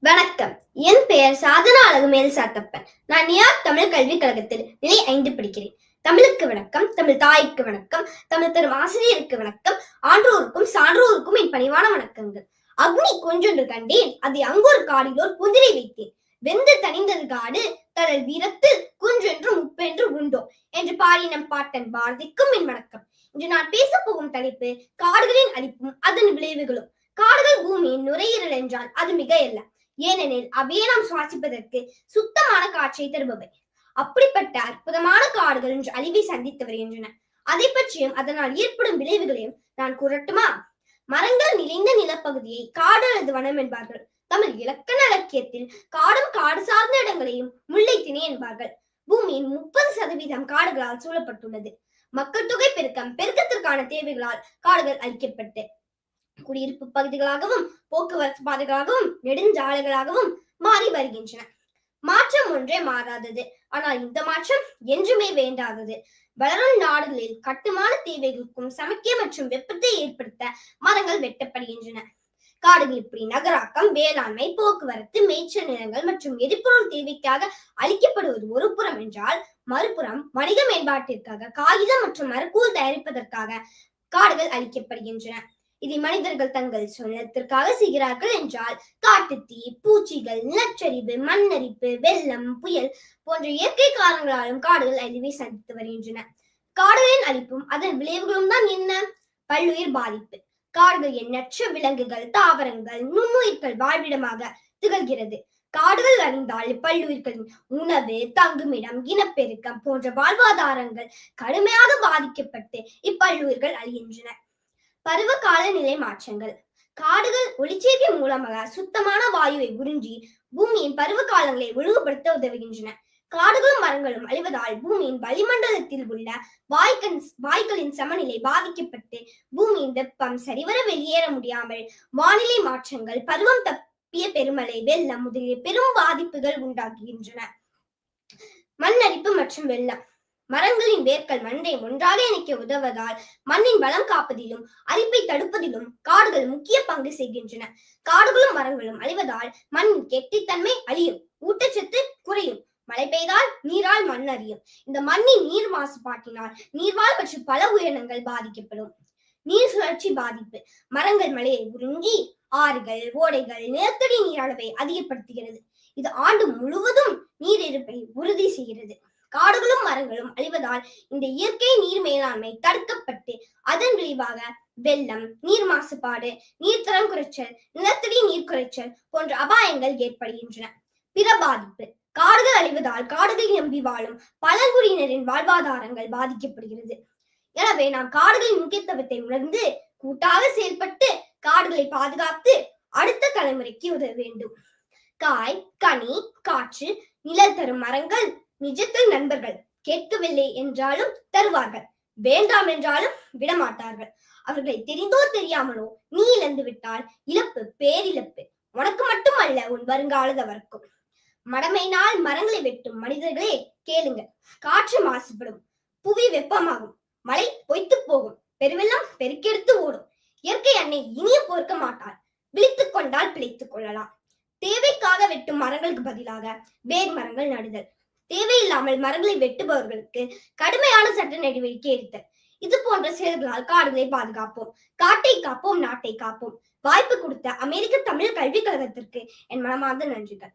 வணக்கம். என் பெயர் சாதனா அழகுமேல் சாத்தப்பன். நான் நியாக் தமிழ் கல்விக் கழகத்தில் நிலை ஐந்து படிக்கிறேன். தமிழுக்கு வணக்கம் தமிழ் தாய்க்கு வணக்கம் தமிழ் தரும் ஆசிரியருக்கு வணக்கம் ஆன்றோருக்கும் சான்றோருக்கும் என் பணிவான வணக்கங்கள். அக்னி கொஞ்சொன்று கண்டேன் அதை அங்கொரு காடிலோர் குதிரை வைத்தேன். வெந்து தணிந்தது காடு தரல் வீரத்தில் குன்றென்று முப்பென்று உண்டோ என்று பாடி நம் பாட்டன் பாரதிக்கும் என் வணக்கம். இன்று நான் பேசப்போகும் தலைப்பு காடுகளின் அழிப்பும் அதன் விளைவுகளும். காடுகள் பூமியின் நுரையீரல் என்றால் அது மிக அல்ல ஏனெனில் அவையே நாம் சுவாசிப்பதற்கு சுத்தமான காற்றை தருபவை. அப்படிப்பட்ட அற்புதமான காடுகள் இன்று அழிவை சந்தித்து வருகின்றன. அதை பற்றியும் அதனால் ஏற்படும் விளைவுகளையும் நான் கூறட்டுமா? மரங்கள் நிறைந்த நிலப்பகுதியை காடு அல்லது வனம் என்பார்கள். தமிழ் இலக்கண இலக்கியத்தில் காடும் காடு சார்ந்த இடங்களையும் முல்லைத்திணை என்பார்கள். பூமியின் முப்பது சதவீதம் காடுகளால் சூழப்பட்டுள்ளது. மக்கள் தொகை பெருக்கம் பெருக்கத்திற்கான தேவைகளால் காடுகள் அழிக்கப்பட்டு குடியிருப்பு பகுதிகளாகவும் போக்குவரத்து பாதைகளாகவும் நெடுஞ்சாலைகளாகவும் மாறி வருகின்றன. மாற்றம் ஒன்றே மாறாதது. ஆனால் இந்த மாற்றம் என்றுமே வேண்டாதது. வளரும் நாடுகளில் கட்டுமான தேவைகளுக்கும் சமக்கிய மற்றும் வெப்பத்தை ஏற்படுத்த மரங்கள் வெட்டப்படுகின்றன. காடுகள் இப்படி நகராக்கம் வேளாண்மை போக்குவரத்து மேய்ச்சல் நிலங்கள் மற்றும் எரிபொருள் தேவைக்காக அளிக்கப்படுவது ஒரு புறம் என்றால் மறுபுறம் வணிக மேம்பாட்டிற்காக காகிதம் மற்றும் மரக்கூழ் தயாரிப்பதற்காக காடுகள் அளிக்கப்படுகின்றன இதை மனிதர்கள் தங்கள் சுயத்திற்காக செய்கிறார்கள் என்றால் காட்டுத்தீ பூச்சிகள் நிலச்சரிவு மண்ணரிப்பு வெள்ளம் புயல் போன்ற இயற்கை காரணங்களாலும் காடுகள் அழிவை சந்தித்து வருகின்றன. காடுகளின் அழிப்பும் அதன் விளைவுகளும் தான் என்ன? பல்லுயிர் பாதிப்பு. காடுகள் எண்ணற்ற விலங்குகள் தாவரங்கள் நுண்ணுயிர்கள் வாழ்விடமாக திகழ்கிறது. காடுகள் அழிந்தால் பல்லுயிர்களின் உணவு தங்குமிடம் இனப்பெருக்கம் போன்ற வாழ்வாதாரங்கள் கடுமையாக பாதிக்கப்பட்டு இப்பல்லுயிர்கள் அழிகின்றன. பருவ காலநிலை மாற்றங்கள். காடுகள் ஒளிச்சேர்க்கை மூலமாக சுத்தமான வாயுவை உறிஞ்சி பூமியின் பருவ காலங்களை ஒழுங்குபடுத்த உதவுகின்றன. காடுகளும் மரங்களும் அழிவதால் பூமியின் வளிமண்டலத்தில் உள்ள வாய்க்கன் வாய்க்களின் சமநிலை பாதிக்கப்பட்டு பூமியின் வெப்பம் சரிவர வெளியேற முடியாமல் வானிலை மாற்றங்கள் பருவம் தப்பிய பெருமழை வெள்ளம் முதலிய பெரும் பாதிப்புகள் உண்டாக்குகின்றன. மண்ணரிப்பு மற்றும் வெள்ளம். மரங்களின் வேர்கள் மண்ணை ஒன்றாக இணைக்க உதவுவதால் மண்ணின் வளம் காப்பதிலும் அரிப்பை தடுப்பதிலும் காடுகள் முக்கிய பங்கு செய்கின்றன. காடுகளும் மரங்களும் அழிவதால் மண்ணின் கெட்டித்தன்மை அழியும் ஊட்டச்சத்து குறையும். மழை பெய்தால் நீரால் மண் அறியும் இந்த மண்ணின் நீர் மாசுபாட்டினால் நீர்வாழ் மற்றும் பல உயிரினங்கள் பாதிக்கப்படும். நீர் சுழற்சி பாதிப்பு. மரங்கள் மழையை உறிஞ்சி ஆறுகள் ஓடைகள் நிலத்தடி நீர் அளவை அதிகப்படுத்துகிறது. இது ஆண்டு முழுவதும் நீர் இருப்பை உறுதி செய்கிறது. காடுகளும் மரங்களும் அழிவதால் இந்த இயற்கை நீர் மேலாண்மை தடுக்கப்பட்டு அதன் விளைவாக வெள்ளம் நீர் மாசுபாடு நீர்த்தரம் குறைச்சல் நிலத்தடி நீர் குறைச்சல் போன்ற அபாயங்கள் ஏற்படுகின்றன. பிற பாதிப்பு காடுகள் அழிவதால் காடுகளை நம்பி வாழும் பழங்குடியினரின் வாழ்வாதாரங்கள் பாதிக்கப்படுகிறது. எனவே நாம் காடுகளின் முக்கியத்துவத்தை உணர்ந்து கூட்டாக செயல்பட்டு காடுகளை பாதுகாத்து அடுத்த தலைமுறைக்கு உதவ வேண்டும். காய் கனி காற்று நிழல் தரும் மரங்கள் நிஜத்தில் நண்பர்கள் கேட்கவில்லை என்றாலும் தருவார்கள். வேண்டாம் என்றாலும் விடமாட்டார்கள். அவர்களை தெரிந்தோ தெரியாமலோ நீ இழந்து விட்டால் இழப்பு பேரிழப்பு. உனக்கு மட்டுமல்ல உன் வருங்காலதவர்க்கும் மடமையினால் மரங்களை வெட்டும் மனிதர்களே கேளுங்க. காற்று மாசுபடும் புவி வெப்பமாகும் மழை பொய்த்து போகும் பெருவெல்லாம் பெருக்கெடுத்து ஓடும். இயற்கை அன்னை இனியும் பொறுக்க மாட்டாள் விழித்துக் கொண்டால் பிழைத்துக் கொள்ளலாம். தேவைக்காக வெட்டும் மரங்களுக்கு பதிலாக வேர் மரங்கள் நடுதல். தேவையில்லாமல் மரங்களை வெட்டுபவர்களுக்கு கடுமையான சட்ட நடவடிக்கை எடுத்தல் இது போன்ற செயல்களால் காடுகளை பாதுகாப்போம். காட்டை காப்போம் நாட்டை காப்போம். வாய்ப்பு கொடுத்த அமெரிக்க தமிழ் கல்விக் கழகத்திற்கு என் மனமார்ந்த நன்றிகள்.